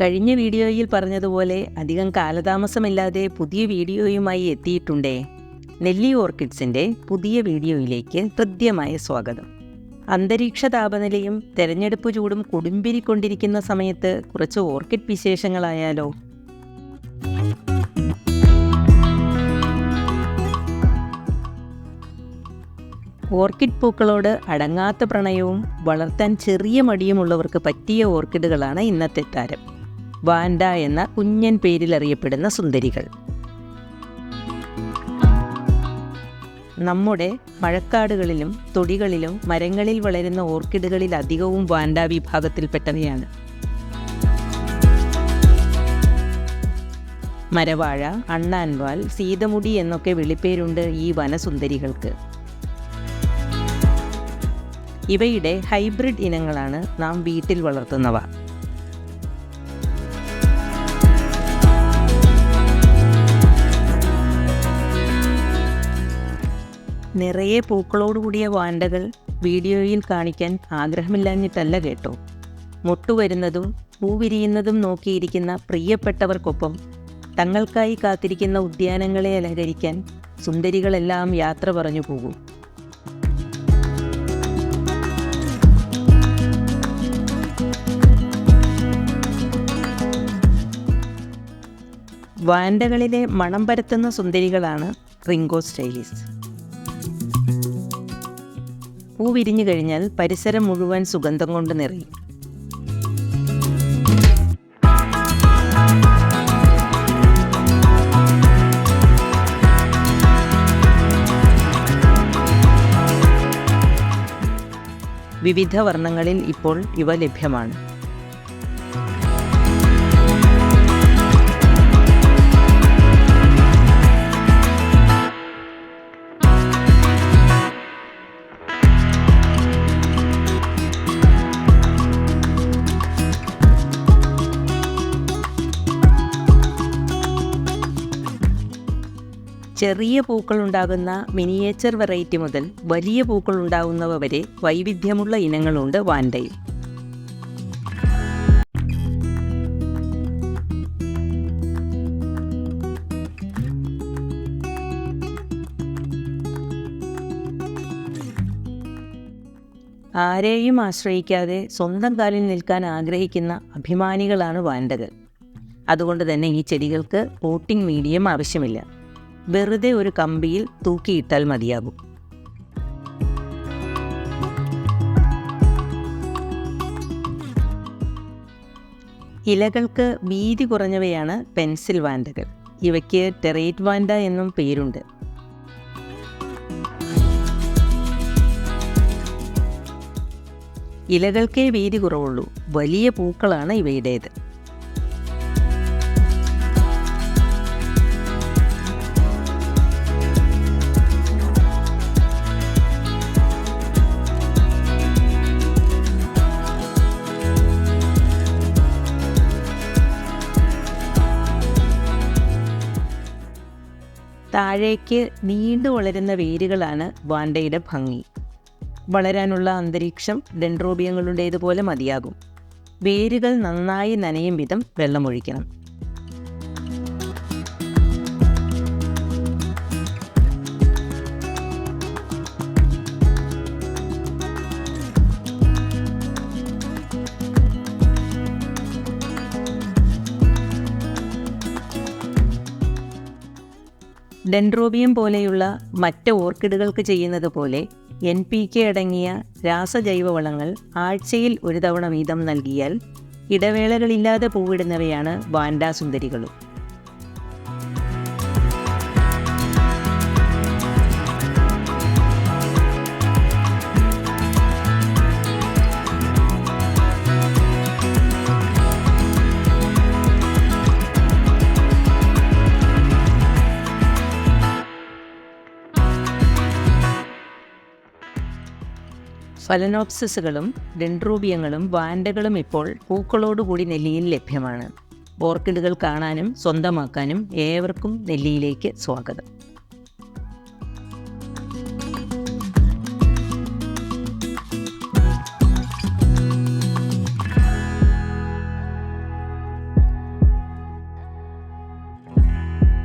കഴിഞ്ഞ വീഡിയോയിൽ പറഞ്ഞതുപോലെ അധികം കാലതാമസമില്ലാതെ പുതിയ വീഡിയോയുമായി എത്തിയിട്ടുണ്ടേ നെല്ലി ഓർക്കിഡ്സിന്റെ പുതിയ വീഡിയോയിലേക്ക് ഹൃദ്യമായ സ്വാഗതം. അന്തരീക്ഷ താപനിലയും തെരഞ്ഞെടുപ്പ് ചൂടും കൊടുമ്പിരിക്കൊണ്ടിരിക്കുന്ന സമയത്ത് കുറച്ച് ഓർക്കിഡ് വിശേഷങ്ങളായാലോ? ഓർക്കിഡ് പൂക്കളോട് അടങ്ങാത്ത പ്രണയവും വളർത്താൻ ചെറിയ മടിയുമുള്ളവർക്ക് പറ്റിയ ഓർക്കിഡുകളാണ് ഇന്നത്തെ താരം. വാൻഡ എന്ന കുഞ്ഞൻ പേരിൽ അറിയപ്പെടുന്ന സുന്ദരികൾ. നമ്മുടെ മഴക്കാടുകളിലും തൊടികളിലും മരങ്ങളിൽ വളരുന്ന ഓർക്കിഡുകളിൽ അധികവും വാൻഡ വിഭാഗത്തിൽപ്പെട്ടവയാണ് മരവാഴ അണ്ണാൻവാൽ സീതമുടി എന്നൊക്കെ വിളിപ്പേരുണ്ട് ഈ വനസുന്ദരികൾക്ക്. ഇവയുടെ ഹൈബ്രിഡ് ഇനങ്ങളാണ് നാം വീട്ടിൽ വളർത്തുന്നവ. നിറയെ പൂക്കളോടുകൂടിയ വാണ്ടകൾ വീഡിയോയിൽ കാണിക്കാൻ ആഗ്രഹമില്ലാഞ്ഞിട്ടല്ല കേട്ടോ. മുട്ടുവരുന്നതും പൂവിരിയുന്നതും നോക്കിയിരിക്കുന്ന പ്രിയപ്പെട്ടവർക്കൊപ്പം തങ്ങൾക്കായി കാത്തിരിക്കുന്ന ഉദ്യാനങ്ങളെ അലങ്കരിക്കാൻ സുന്ദരികളെല്ലാം യാത്ര പറഞ്ഞു പോകും. വാൻഡകളിലെ മണം പരത്തുന്ന സുന്ദരികളാണ് റിങ്കോ സ്റ്റൈലിസ് പൂ വിരിഞ്ഞു കഴിഞ്ഞാൽ പരിസരം മുഴുവൻ സുഗന്ധം കൊണ്ട് നിറയും. വിവിധ വർണങ്ങളിൽ ഇപ്പോൾ ഇവ ലഭ്യമാണ്. ചെറിയ പൂക്കൾ ഉണ്ടാകുന്ന മിനിയേച്ചർ വെറൈറ്റി മുതൽ വലിയ പൂക്കൾ ഉണ്ടാകുന്നവ വരെ വൈവിധ്യമുള്ള ഇനങ്ങളുണ്ട് വാൻഡയിൽ. ആരെയും ആശ്രയിക്കാതെ സ്വന്തം കാലിൽ നിൽക്കാൻ ആഗ്രഹിക്കുന്ന അഭിമാനികളാണ് വാൻഡകൾ. അതുകൊണ്ട് തന്നെ ഈ ചെടികൾക്ക് പോട്ടിംഗ് മീഡിയം ആവശ്യമില്ല. വെറുതെ ഒരു കമ്പിയിൽ തൂക്കിയിട്ടാൽ മതിയാകും. ഇലകൾക്ക് വീതി കുറഞ്ഞവയാണ് പെൻസിൽ വാൻഡകൾ. ഇവയ്ക്ക് ടെറേറ്റ് വാൻഡ എന്നും പേരുണ്ട്. ഇലകൾക്കേ വീതി കുറവുള്ളൂ. വലിയ പൂക്കളാണ് ഇവയുടേത്. താഴേക്ക് നീണ്ടു വളരുന്ന വേരുകളാണ് വാണ്ടയുടെ ഭംഗി. വളരാനുള്ള അന്തരീക്ഷം ഡെൻഡ്രോബിയങ്ങളുടേതുപോലെ മതിയാകും. വേരുകൾ നന്നായി നനയും വിധം വെള്ളമൊഴിക്കണം. ഡെൻഡ്രോബിയം പോലെയുള്ള മറ്റ് ഓർക്കിഡുകൾക്ക് ചെയ്യുന്നത് പോലെ എൻ പി കെ അടങ്ങിയ രാസജൈവ വളങ്ങൾ ആഴ്ചയിൽ ഒരു തവണ വീതം നൽകിയാൽ ഇടവേളകളില്ലാതെ പൂവിടുന്നവയാണ് വാൻഡാ ഫലനോപ്സിസുകളും ഡെൻഡ്രൂബിയങ്ങളും വാൻഡകളും ഇപ്പോൾ പൂക്കളോടുകൂടി നെല്ലിയിൽ ലഭ്യമാണ്. ഓർക്കിഡുകൾ കാണാനും സ്വന്തമാക്കാനും ഏവർക്കും നെല്ലിയിലേക്ക് സ്വാഗതം.